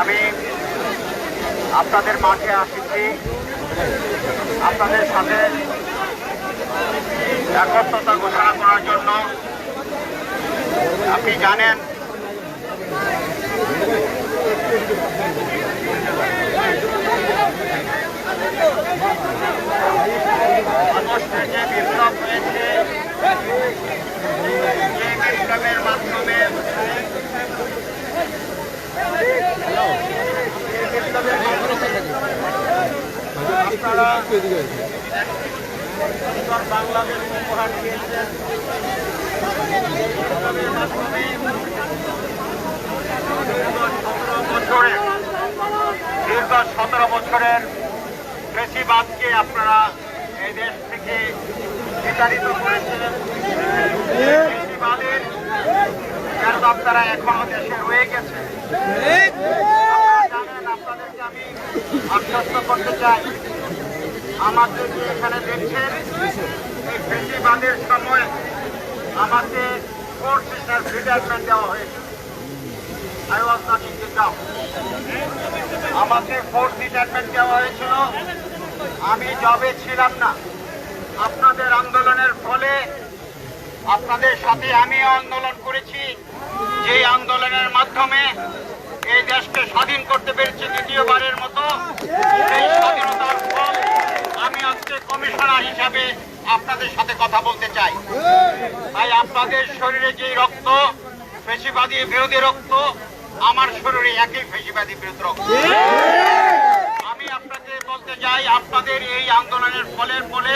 আমি আপনাদের মাঝে আসছি। আপনাদের সাথে একত্রতা ঘোষণা করার জন্য। আপনি জানেন আগস্টে যে বিপ্লব হয়েছে যে বিপ্লবের মাধ্যমে আপনারা সুন্দর বাংলাদেশ উপহার দিয়েছেন বিপ্লবের মাধ্যমে সতেরো বছরে দীর্ঘ সতেরো বছরের বেশিবাদকে আপনারা এই দেশ থেকে বিতাড়িত কেন আপনারা এখনও দেশে রয়ে গেছে আপনাদেরকে আমি আশ্বস্ত করতে চাই আমাদের যে এখানে দেখছেন? এই বেশিবাদের সময় আমাকে ফোর্স রিটায়ারমেন্ট দেওয়া হয়েছে। আই ওয়াজ নট আমাকে ফোর্স রিটায়ারমেন্ট দেওয়া হয়েছিল। আমি জবে ছিলাম না। আপনাদের আন্দোলনের ফলে আপনাদের সাথে আমি আন্দোলন করেছি। যে আন্দোলনের মাধ্যমে এই দেশকে স্বাধীন করতে পেরেছি দ্বিতীয়বারের মতো। সেই স্বাধীনতার ফল কমিশনার হিসাবে আপনাদের সাথে কথা বলতে চাই। তাই আপনাদের শরীরে যে রক্ত পেশিবাদী বিরোধী রক্ত, আমার শরীরে একই পেশিবাদী বিরোধী রক্ত। আমি আপনাকে বলতে চাই, আপনাদের এই আন্দোলনের ফলের ফলে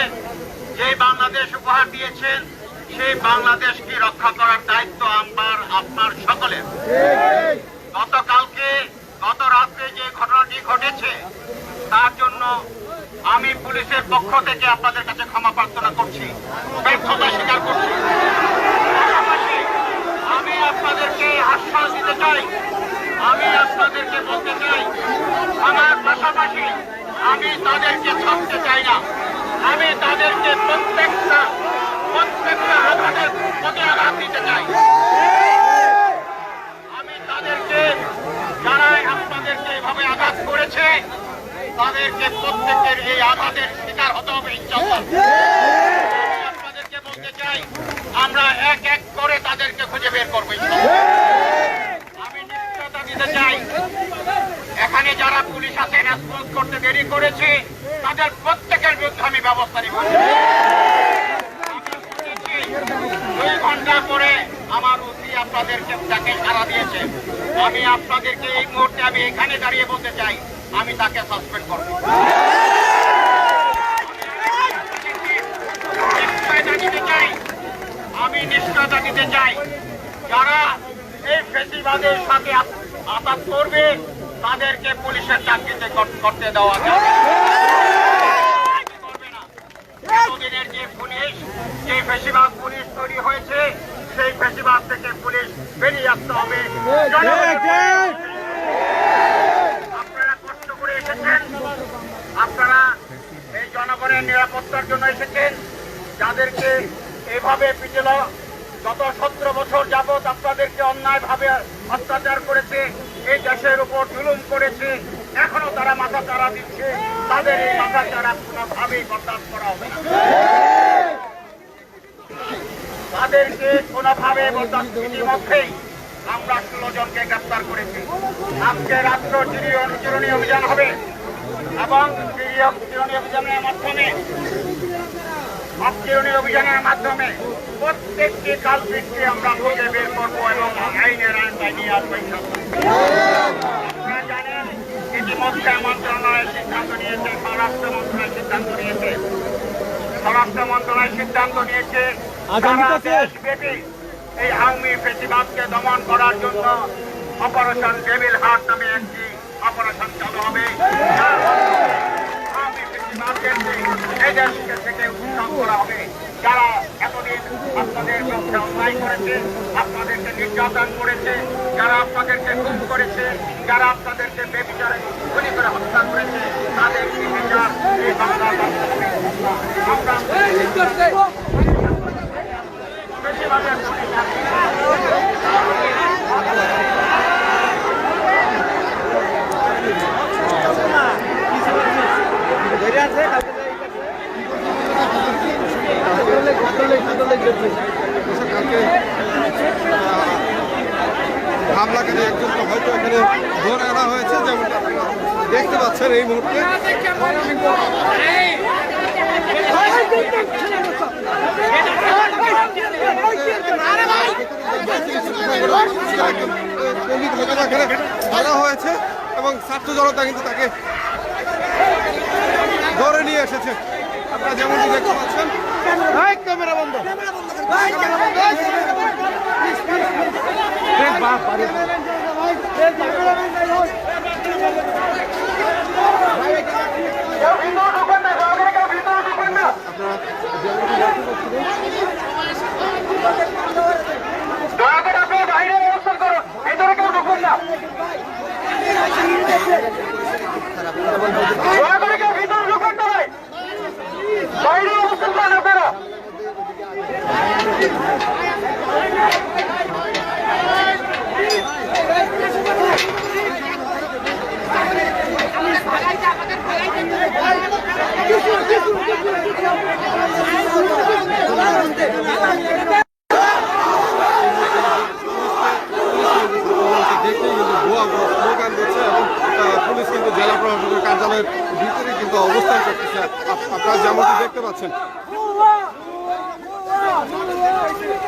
যে বাংলাদেশ উপহার দিয়েছেন, সেই বাংলাদেশকে রক্ষা করার দায়িত্ব আমার, আপনার সকলের। গতকালকে গত রাত্রে যে ঘটনাটি ঘটেছে তার জন্য আমি পুলিশের পক্ষ থেকে আপনাদের কাছে ক্ষমা প্রার্থনা করছি। ব্যর্থতা স্বীকার করছি। পাশাপাশি আমি আপনাদেরকে আশ্বাস দিতে চাই। আমি আপনাদেরকে বলতে চাই, আমার পাশাপাশি আমি তাদেরকে ছাড়তে চাই না। আমি তাদেরকে প্রত্যেকটা প্রত্যেকটা আঘাতের প্রতি আঘাত দিতে চাই আমি তাদেরকে যারা আপনাদেরকে এভাবে আঘাত করেছে তাদেরকে প্রত্যেকের এই আঘাতের শিকার হতে হবে আপনাদেরকে বলতে চাই, আমরা এক এক করে তাদেরকে খুঁজে বের করব আমি নিশ্চয়তা দিতে চাই, এখানে যারা পুলিশ আছে রেসপন্স করতে দেরি করেছে, তাদের প্রত্যেকের বিরুদ্ধে আমি ব্যবস্থা নিব। দুই ঘণ্টা পরে আমার উঠি আপনাদেরকে তাকে সারা দিয়েছে, আমি আপনাদেরকে এই মুহূর্তে আমি এখানে দাঁড়িয়ে বলতে চাই আমি তাকে সাসপেন্ড করব। আমি নিশ্চয়তা দিতে চাই। যারা এই ফেসিবাদের সাথে আঘাত করবে, তাদেরকে পুলিশের চাকরিতে করতে দেওয়া যাবে। যে পুলিশ, যে ফেসিবাদ পুলিশ তৈরি হয়েছে, সেই ফেসিবাদ থেকে পুলিশ বেরিয়ে আসতে হবে জনগণের আপনারা কষ্ট করে এসেছেন আপনারা এই জনগণের নিরাপত্তার জন্য এসেছেন। যাদেরকে এভাবে পিছল, গত সতেরো বছর যাবৎ আপনাদেরকে অন্যায়ভাবে অত্যাচার করেছে, এই দেশের উপর জুলুম করেছে, এখনও তারা মাথা চারা দিচ্ছে। তাদের এই মাথা চারা কোনোভাবেই বরদাস্ত করা হবে তাদেরকে কোনোভাবে বরদাস্ত ইতিমধ্যেই আমরা ষোলো জনকে গ্রেপ্তার করেছি। আজকে রাত্র চিরনি চিরনি অভিযান হবে। এবং চিরনি- চিরনি অভিযানের মাধ্যমে চিরনি অভিযানের মাধ্যমে প্রত্যেকটি কালপিটকে আমরা খুঁজে বের করব এবং আইনের আইনটাই নিয়ে আসব আপনারা জানেন ইতিমধ্যে মন্ত্রণালয় সিদ্ধান্ত নিয়েছে স্বরাষ্ট্র মন্ত্রণালয় সিদ্ধান্ত নিয়েছে। স্বরাষ্ট্র মন্ত্রণালয় সিদ্ধান্ত নিয়েছে সারা দেশব্যাপী এই আওয়ামী দমন করার জন্য অপারেশন ডেভিল হার্ট নামে একটি অপারেশন চালু হবে। যার এতদিন আপনাদের বিরুদ্ধে করেছে, আপনাদেরকে নির্যাতন করেছে, যারা আপনাদেরকে খুন করেছে, যারা আপনাদেরকে বেবিচারে গুলি করে হত্যা করেছে তাদেরকে বিচার বেশিরভাগের পুলিশ কালকে আহ, হামলাকারী একজনকে হয়তো এখানে ধরে আনা হয়েছে যেমনটা দেখতে পাচ্ছেন এই মুহূর্তে। ধরা হয়েছে এবং ছাত্র জনতা কিন্তু তাকে ধরে নিয়ে এসেছে। আপনারা যেমনটি দেখতে পাচ্ছেন ক্যামেরা বন্ধ। কেউ যেমনটি দেখতে পাচ্ছেন Juliet